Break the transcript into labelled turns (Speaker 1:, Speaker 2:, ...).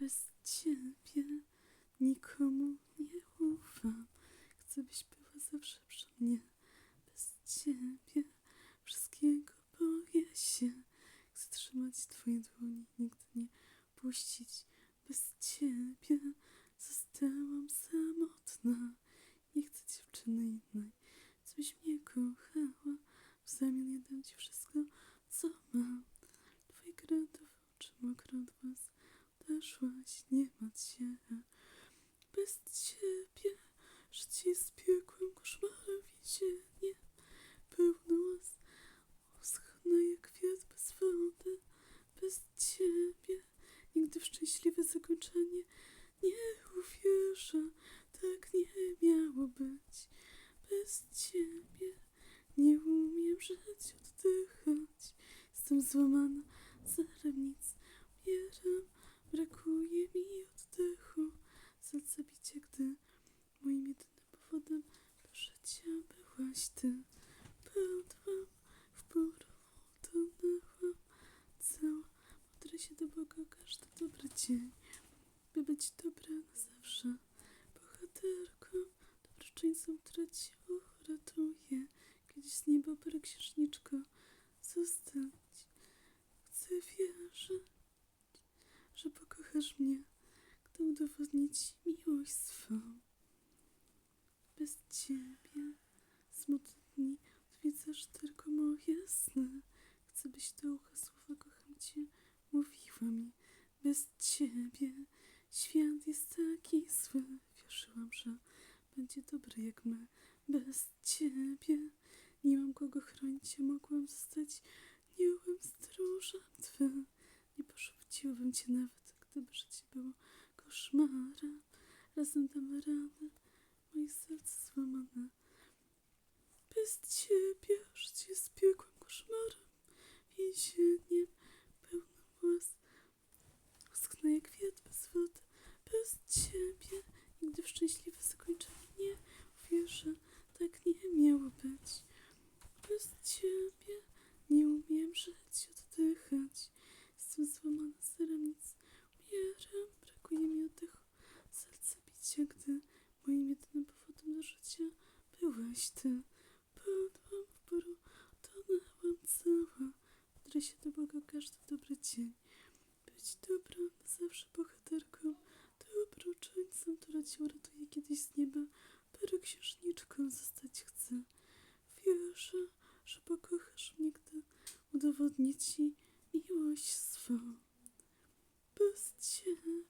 Speaker 1: Bez ciebie nikomu nie ufam. Chcę, byś była zawsze przy mnie. Bez ciebie wszystkiego boję się. Chcę trzymać twoje dłonie, nigdy nie puścić. Bez ciebie zostałam samotna. Nie chcę dziewczyny innej, co byś mnie kochała. W zamian ja dam ci wszystko, co mam. Twoje kredowe oczy mokre od was. Odeszłaś, nie martw się. Bez ciebie życie jest piekłem, koszmarem, więzienie. Pełno łez, uschnę jak kwiat bez wody. Bez ciebie nigdy w szczęśliwe zakończenie nie uwierzę. Tak nie miało być. Bez ciebie nie umiem żyć, oddychać. Jestem złamana, zerem nic. Umieram, brakuje mi oddechu. Serce bicie, gdy moim jedynym powodem do życia byłaś ty. Padłam w porową, tonęłam cała. Modrę się do Boga każdy dobry dzień, by być dobra na zawsze. Bohaterką, dobroczyńcą, która ci uratuje. Kiedyś z nieba parę księżniczko zostać. Chcę wierzyć, że pokochasz mnie, gdy udowodnię ci miłość swą. Bez ciebie smutne dni odwiedzasz tylko moje sny. Chcę, byś do ucha słowa kocham cię mówiła mi. Bez ciebie świat jest taki zły. Wierzyłam, że będzie dobry jak my. Bez ciebie nie mam kogo chronić, a mogłam zostać aniołem stróżem twym. Nie porzuciłabym cię nawet, gdyby życie było koszmarem. Razem damy radę, moje serce złamane. Bez ciebie życie szczęścia, gdy moim jedynym powodem do życia byłeś ty. Padłam w poru, tonęłam cała. Modrę się do Boga każdy dobry dzień. Być dobrą, zawsze bohaterką, dobrą czańcą, która cię uratuje kiedyś z nieba. Parę księżniczką zostać chcę. Wierzę, że pokochasz mnie, gdy udowodnię ci miłość swą. Bez ciebie.